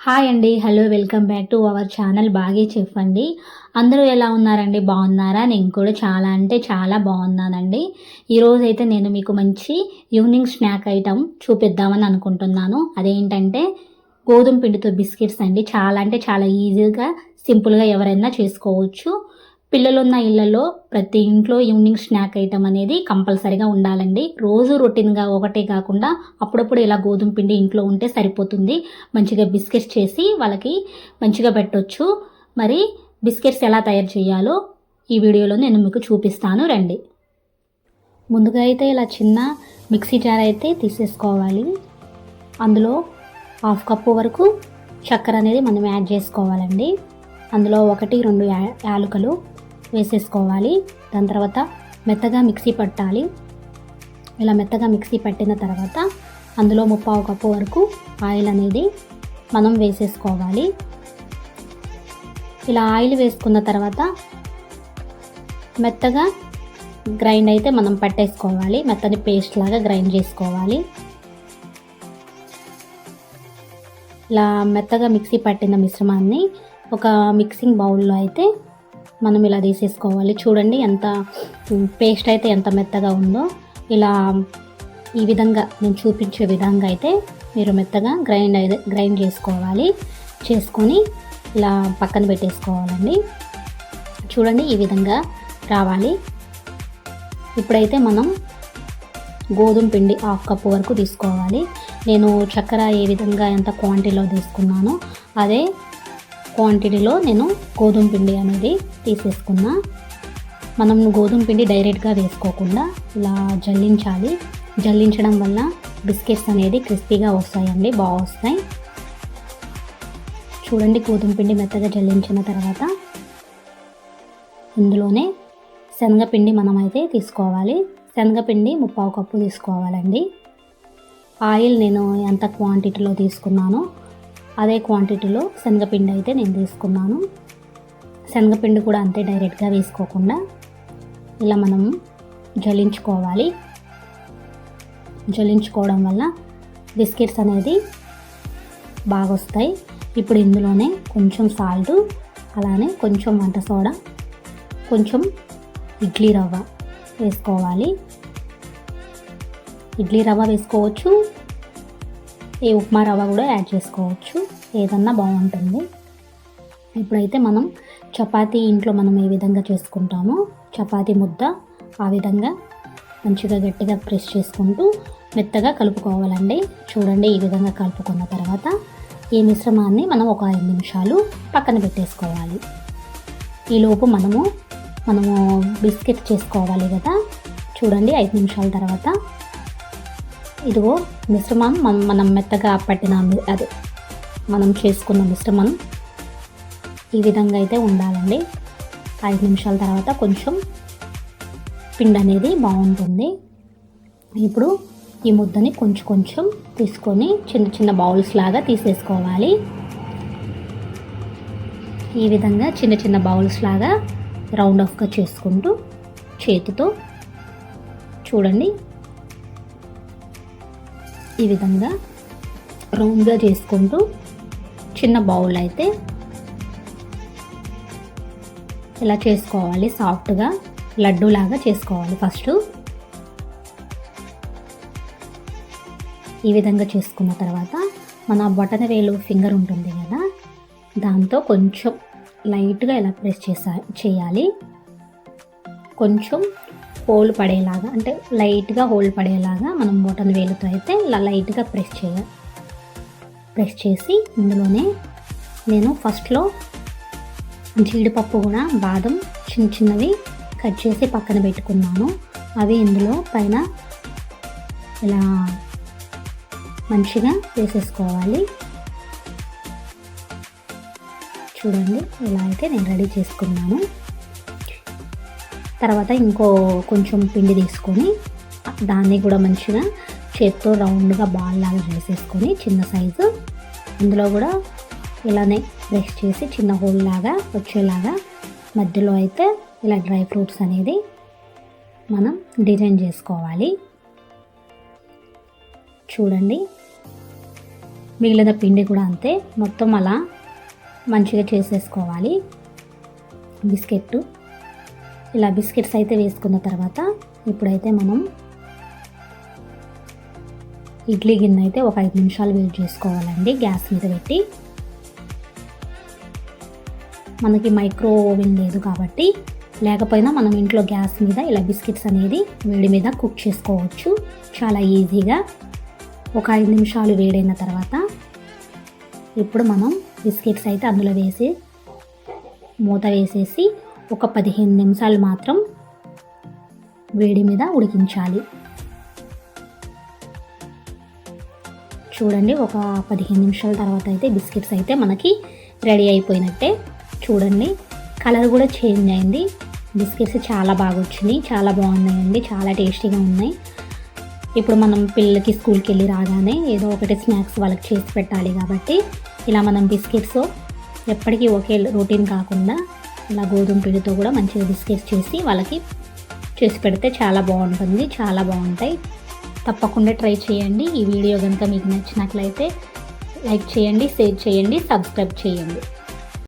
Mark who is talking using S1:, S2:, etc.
S1: Hi అండి hello welcome back to our channel బాగే చెప్పండి అందరూ ఎలా ఉన్నారండి? బాగున్నారా? నేను కూడా చాలా అంటే చాలా బాగున్నానండి. ఈరోజైతే నేను మీకు మంచి ఈవినింగ్ స్నాక్ ఐటమ్ చూపిద్దామని అనుకుంటున్నాను. అదేంటంటే గోధుమ పిండితో బిస్కెట్స్ అండి. చాలా అంటే చాలా ఈజీగా సింపుల్గా ఎవరైనా చేసుకోవచ్చు. పిల్లలున్న ఇళ్ళలో ప్రతి ఇంట్లో ఈవినింగ్ స్నాక్ ఐటమ్ అనేది కంపల్సరిగా ఉండాలండి. రోజు రొటీన్గా ఒకటే కాకుండా అప్పుడప్పుడు ఇలా గోధుమ పిండి ఇంట్లో ఉంటే సరిపోతుంది. మంచిగా బిస్కెట్స్ చేసి వాళ్ళకి మంచిగా పెట్టొచ్చు. మరి బిస్కెట్స్ ఎలా తయారు చేయాలో ఈ వీడియోలో నేను మీకు చూపిస్తాను. రండి. ముందుగా అయితే ఇలా చిన్న మిక్సీ జార్ అయితే తీసేసుకోవాలి. అందులో హాఫ్ కప్పు వరకు చక్కెర అనేది మనం యాడ్ చేసుకోవాలండి. అందులో ఒకటి రెండు యా యాలకులు వేసేసుకోవాలి. దాని తర్వాత మెత్తగా మిక్సీ పట్టాలి. ఇలా మెత్తగా మిక్సీ పట్టిన తర్వాత అందులో ముప్పావు కప్పు వరకు ఆయిల్ అనేది మనం వేసేసుకోవాలి. ఇలా ఆయిల్ వేసుకున్న తర్వాత మెత్తగా గ్రైండ్ అయితే మనం పట్టేసుకోవాలి. మెత్తని పేస్ట్ లాగా గ్రైండ్ చేసుకోవాలి. ఇలా మెత్తగా మిక్సీ పట్టిన మిశ్రమాన్ని ఒక మిక్సింగ్ బౌల్లో అయితే మనం ఇలా తీసేసుకోవాలి. చూడండి ఎంత పేస్ట్ అయితే ఎంత మెత్తగా ఉందో. ఇలా ఈ విధంగా నేను చూపించే విధంగా అయితే మీరు మెత్తగా గ్రైండ్ అయితే గ్రైండ్ చేసుకోవాలి. చేసుకొని ఇలా పక్కన పెట్టేసుకోవాలండి. చూడండి ఈ విధంగా రావాలి. ఇప్పుడైతే మనం గోధుమ పిండి హాఫ్ కప్ వరకు తీసుకోవాలి. నేను చక్కెర ఏ విధంగా ఎంత క్వాంటిటీలో తీసుకున్నానో అదే క్వాంటిటీలో నేను గోధుమ పిండి అనేది తీసేసుకున్నా. మనం గోధుమ పిండి డైరెక్ట్గా వేసుకోకుండా ఇలా జల్లించాలి. జల్లించడం వల్ల బిస్కెట్స్ అనేది క్రిస్పీగా వస్తాయండి బాగా వస్తాయి. చూడండి గోధుమ పిండి మెత్తగా జల్లించిన తర్వాత ఇందులోనే శనగపిండి మనం అయితే తీసుకోవాలి. శనగపిండి ముప్పావు కప్పు తీసుకోవాలండి. ఆయిల్ నేను ఎంత క్వాంటిటీలో తీసుకున్నానో అదే క్వాంటిటీలో శనగపిండి అయితే నేను తీసుకున్నాను. శనగపిండి కూడా అంతే డైరెక్ట్గా వేసుకోకుండా ఇలా మనం జలించుకోవాలి. జలించుకోవడం వల్ల బిస్కెట్స్ అనేది బాగా వస్తాయి ఇప్పుడు ఇందులోనే కొంచెం సాల్ట్ అలానే కొంచెం వంట సోడా కొంచెం ఇడ్లీ రవ్వ వేసుకోవాలి. ఇడ్లీ రవ్వ వేసుకోవచ్చు. ఈ ఉప్మా రవ్వ కూడా యాడ్ చేసుకోవచ్చు. ఏదన్నా బాగుంటుంది. ఇప్పుడైతే మనం చపాతీ ఇంట్లో మనం ఏ విధంగా చేసుకుంటామో చపాతీ ముద్ద ఆ విధంగా మంచిగా గట్టిగా ప్రెస్ చేసుకుంటూ మెత్తగా కలుపుకోవాలండి. చూడండి ఈ విధంగా కలుపుకున్న తర్వాత ఈ మిశ్రమాన్ని మనం ఒక ఐదు నిమిషాలు పక్కన పెట్టేసుకోవాలి. ఈలోపు మనము మనము బిస్కెట్ చేసుకోవాలి కదా. చూడండి ఐదు నిమిషాల తర్వాత ఇదిగో మిశ్రమం మనం మనం మెత్తగా పట్టిన అది అదే మనం చేసుకున్న మిశ్రమం ఈ విధంగా అయితే ఉండాలండి. ఐదు నిమిషాల తర్వాత కొంచెం పిండి అనేది బాగుంటుంది. ఇప్పుడు ఈ ముద్దని కొంచెం కొంచెం తీసుకొని చిన్న చిన్న బౌల్స్ లాగా తీసేసుకోవాలి. ఈ విధంగా చిన్న చిన్న బౌల్స్ లాగా రౌండ్ ఆఫ్గా చేసుకుంటూ చేతితో చూడండి. ఈ విధంగా రౌండ్గా చేసుకుంటూ చిన్న బౌల్ అయితే ఇలా చేసుకోవాలి సాఫ్ట్గా లడ్డూలాగా చేసుకోవాలి ఫస్ట్. ఈ విధంగా చేసుకున్న తర్వాత మన బొటన వేలు ఫింగర్ ఉంటుంది కదా దాంతో కొంచెం లైట్గా ఇలా ప్రెస్ చేసా చేయాలి. కొంచెం హోల్ పడేలాగా అంటే లైట్గా హోల్ పడేలాగా మనం బొటన వేలుతో అయితే ఇలా లైట్గా ప్రెస్ చేయాలి ప్రెస్ చేసి ఇందులోనే నేను ఫస్ట్లో జీడిపప్పు కూడా బాదం చిన్న చిన్నవి కట్ చేసి పక్కన పెట్టుకున్నాను. అవి ఇందులో పైన ఇలా మంచిగా వేసేసుకోవాలి. చూడండి ఇలా అయితే నేను రెడీ చేసుకున్నాను. తర్వాత ఇంకో కొంచెం పిండి తీసుకొని దాన్ని కూడా మంచిగా చేత్తో రౌండ్గా బాల్ లాగా చేసేసుకొని చిన్న సైజు. అందులో కూడా ఇలానే ప్రెస్ చేసి చిన్న హోల్ లాగా వచ్చేలాగా మధ్యలో అయితే ఇలా డ్రై ఫ్రూట్స్ అనేది మనం డిజైన్ చేసుకోవాలి. చూడండి. మిగిలిన పిండి కూడా అంతే. మొత్తం అలా మంచిగా చేసేసుకోవాలి. బిస్కెట్ ఇలా బిస్కెట్స్ అయితే వేసుకున్న తర్వాత ఇప్పుడైతే మనం ఇడ్లీ గిన్నె అయితే ఒక ఐదు నిమిషాలు వేడి చేసుకోవాలండి. గ్యాస్ మీద పెట్టి. మనకి మైక్రో ఓవెన్ లేదు కాబట్టి లేకపోయినా మనం ఇంట్లో గ్యాస్ మీద ఇలా బిస్కెట్స్ అనేది వేడి మీద కుక్ చేసుకోవచ్చు. చాలా ఈజీగా. ఒక ఐదు నిమిషాలు వేడైన తర్వాత ఇప్పుడు మనం బిస్కెట్స్ అయితే అందులో వేసి మూత వేసేసి ఒక పదిహేను నిమిషాలు మాత్రం వేడి మీద ఉడికించాలి. చూడండి ఒక పదిహేను నిమిషాల తర్వాత అయితే బిస్కెట్స్ అయితే మనకి రెడీ అయిపోయినట్టే. చూడండి కలర్ కూడా చేంజ్ అయింది. బిస్కెట్స్ చాలా బాగా వచ్చినాయి చాలా బాగున్నాయండి చాలా టేస్టీగా ఉన్నాయి. ఇప్పుడు మనం పిల్లలకి స్కూల్కి వెళ్ళి రాగానే ఏదో ఒకటి స్నాక్స్ వాళ్ళకి చేసి పెట్టాలి కాబట్టి ఇలా మనం బిస్కెట్స్ ఎప్పటికీ ఒకే రొటీన్ కాకుండా ఇలా గోధుమ పిండితో కూడా మంచిగా బిస్కెట్స్ చేసి వాళ్ళకి చేసి పెడితే చాలా బాగుంటుంది చాలా బాగుంటాయి. తప్పకుండా ట్రై చేయండి. ఈ వీడియో కనుక మీకు నచ్చినట్లయితే లైక్ చేయండి షేర్ చేయండి సబ్స్క్రైబ్ చేయండి.